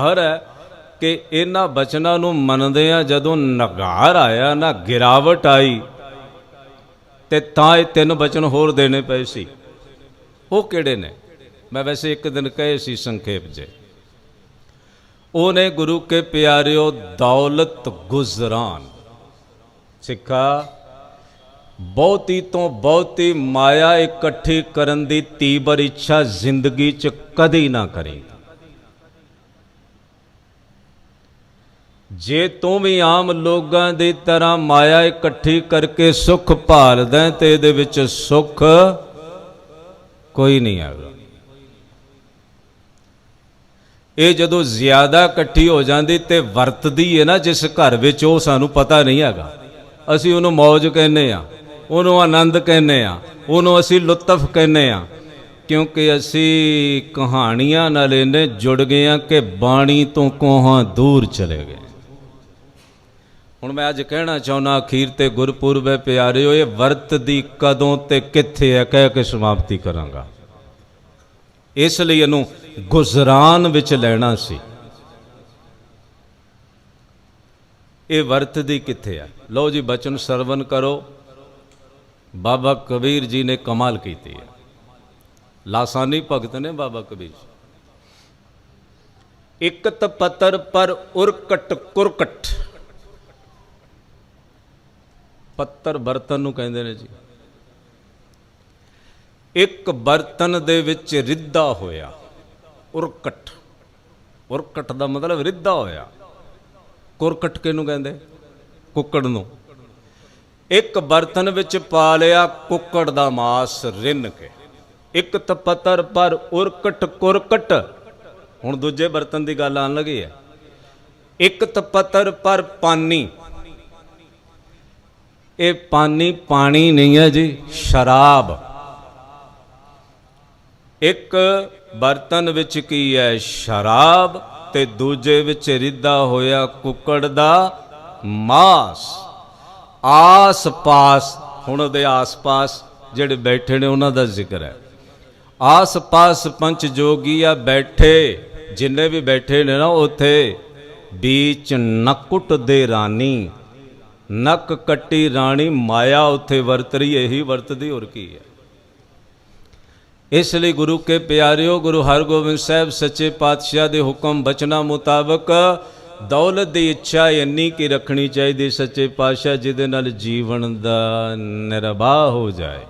ਹਰ ਹੈ ਕਿ ਇਹਨਾਂ ਬਚਨਾਂ ਨੂੰ ਮੰਨਦੇ ਆ ਜਦੋਂ ਨਗਾਰ ਆਇਆ, ਨਾ ਗਿਰਾਵਟ ਆਈ, ਤੇ ਤਾਂ ਇਹ ਤਿੰਨ ਬਚਨ ਹੋਰ ਦੇਣੇ ਪਏ ਸੀ। ਉਹ ਕਿਹੜੇ ਨੇ? ਮੈਂ ਵੈਸੇ ਇੱਕ ਦਿਨ ਕਹੇ ਸੀ ਸੰਖੇਪ ਜੇ। ਉਹਨੇ ਗੁਰੂ ਕੇ ਪਿਆਰਿਓ ਦੌਲਤ ਗੁਜ਼ਰਾਨ। ਸਿੱਖਾ, ਬਹੁਤੀ ਤੋਂ ਬਹੁਤੀ ਮਾਇਆ ਇਕੱਠੀ ਕਰਨ ਦੀ ਤੀਬਰ ਇੱਛਾ ਜ਼ਿੰਦਗੀ 'ਚ ਕਦੇ ਨਾ ਕਰੀ ਜੇ ਤੂੰ ਵੀ ਆਮ ਲੋਕਾਂ ਦੀ ਤਰ੍ਹਾਂ ਮਾਇਆ ਇਕੱਠੀ ਕਰਕੇ ਸੁੱਖ ਭਾਲਦਾ ਹੈ ਤੇ ਇਹਦੇ ਵਿੱਚ ਸੁੱਖ ਕੋਈ ਨਹੀਂ ਆਗਾ ਇਹ ਜਦੋਂ ਜ਼ਿਆਦਾ ਇਕੱਠੀ ਹੋ ਜਾਂਦੀ ਤੇ ਵਰਤਦੀ ਹੈ ਨਾ ਜਿਸ ਘਰ ਵਿੱਚ, ਉਹ ਸਾਨੂੰ ਪਤਾ ਨਹੀਂ ਹੈਗਾ। ਅਸੀਂ ਉਹਨੂੰ ਮौज ਕਹਿੰਦੇ ਆ ਉਹਨੂੰ ਆਨੰਦ ਕਹਿੰਦੇ ਆ ਉਹਨੂੰ ਅਸੀਂ ਲੁਤਫ ਕਹਿੰਦੇ ਆ ਕਿਉਂਕਿ ਅਸੀਂ ਕਹਾਣੀਆਂ ਨਾਲ ਇਹਨੇ ਜੁੜ ਗਏ ਆ ਕਿ ਬਾਣੀ ਤੋਂ ਕੋਹਾਂ ਦੂਰ ਚਲੇ ਗਏ। ਹੁਣ ਮੈਂ ਅੱਜ ਕਹਿਣਾ ਚਾਹੁੰਦਾ, ਅਖੀਰ ਤੇ ਗੁਰਪੁਰਬ ਹੈ ਪਿਆਰਿਓ, ਇਹ ਵਰਤ ਦੀ ਕਦੋਂ ਤੇ ਕਿੱਥੇ ਹੈ, ਕਹਿ ਕੇ ਸਮਾਪਤੀ ਕਰਾਂਗਾ। ਇਸ ਲਈ ਇਹਨੂੰ ਗੁਜ਼ਰਾਨ ਵਿੱਚ ਲੈਣਾ ਸੀ। ਇਹ ਵਰਤ ਦੀ ਕਿੱਥੇ ਹੈ? ਲਓ ਜੀ, ਬਚਨ ਸਰਵਨ ਕਰੋ। ਬਾਬਾ ਕਬੀਰ ਜੀ ਨੇ ਕਮਾਲ ਕੀਤੀ ਹੈ। ਲਾਸਾਨੀ ਭਗਤ ਨੇ ਬਾਬਾ ਕਬੀਰ ਜੀ। ਇਕਤ ਪਤਰ ਪਰ ਉਰਕਟ ਕੁਰਕਟ। ਪੱਤਰ ਬਰਤਨ ਨੂੰ ਕਹਿੰਦੇ ਨੇ ਜੀ। ਇੱਕ ਬਰਤਨ ਦੇ ਵਿੱਚ ਰਿੱਧਾ ਹੋਇਆ, ਉਰਕਟ। ਉਰਕਟ ਦਾ ਮਤਲਬ ਰਿੱਧਾ ਹੋਇਆ। ਕੁਰਕਟ ਕਿਹਨੂੰ ਕਹਿੰਦੇ? ਕੁੱਕੜ ਨੂੰ। ਇੱਕ ਬਰਤਨ ਵਿੱਚ ਪਾ ਲਿਆ, ਕੁੱਕੜ ਦਾ ਮਾਸ ਰਿੰਨ ਕੇ। ਇੱਕ ਤਪਤਰ ਪਰ ਉਰਕਟ, ਕੁਰਕਟ। ਹੁਣ ਦੂਜੇ ਬਰਤਨ ਦੀ ਗੱਲ ਆਣ ਲੱਗੀ ਹੈ। ਇੱਕ ਤਪਤਰ ਪਰ ਪਾਨੀ। ਇਹ ਪਾਣੀ ਪਾਣੀ ਨਹੀਂ ਹੈ ਜੀ, ਸ਼ਰਾਬ। ਇੱਕ ਬਰਤਨ ਵਿੱਚ ਕੀ ਹੈ? ਸ਼ਰਾਬ ਤੇ ਦੂਜੇ ਵਿੱਚ ਰਿੱਧਾ ਹੋਇਆ ਕੁੱਕੜ ਦਾ ਮਾਸ। ਆਸ-ਪਾਸ, ਹੁਣ ਉਹਦੇ ਆਸ-ਪਾਸ ਜਿਹੜੇ ਬੈਠੇ ਨੇ, ਉਹਨਾਂ ਦਾ ਜ਼ਿਕਰ ਹੈ। ਆਸ-ਪਾਸ ਪੰਚ ਆ ਬੈਠੇ, ਜਿੰਨੇ ਵੀ ਬੈਠੇ ਨੇ ਨਾ, ਉੱਥੇ ਵਿੱਚ ਨਕੁੱਟ ਦੇ ਰਾਨੀ ਨੱਕ ਕੱਟੀ ਰਾਣੀ ਮਾਇਆ ਉੱਥੇ ਵਰਤ ਰਹੀ ਇਹੀ ਵਰਤਦੀ, ਹੋਰ ਕੀ ਹੈ? ਇਸ ਲਈ ਗੁਰੂ ਕੇ ਪਿਆਰਿਓ, ਗੁਰੂ ਹਰਗੋਬਿੰਦ ਸਾਹਿਬ ਸੱਚੇ ਪਾਤਸ਼ਾਹ ਦੇ ਹੁਕਮ ਬਚਨਾ ਮੁਤਾਬਕ ਦੌਲਤ ਦੀ ਇੱਛਾ ਇੰਨੀ ਕੀ ਰੱਖਣੀ ਚਾਹੀਦੀ ਸੱਚੇ ਪਾਤਸ਼ਾਹ, ਜਿਹਦੇ ਨਾਲ ਜੀਵਨ ਦਾ ਨਿਰਵਾਹ ਹੋ ਜਾਏ।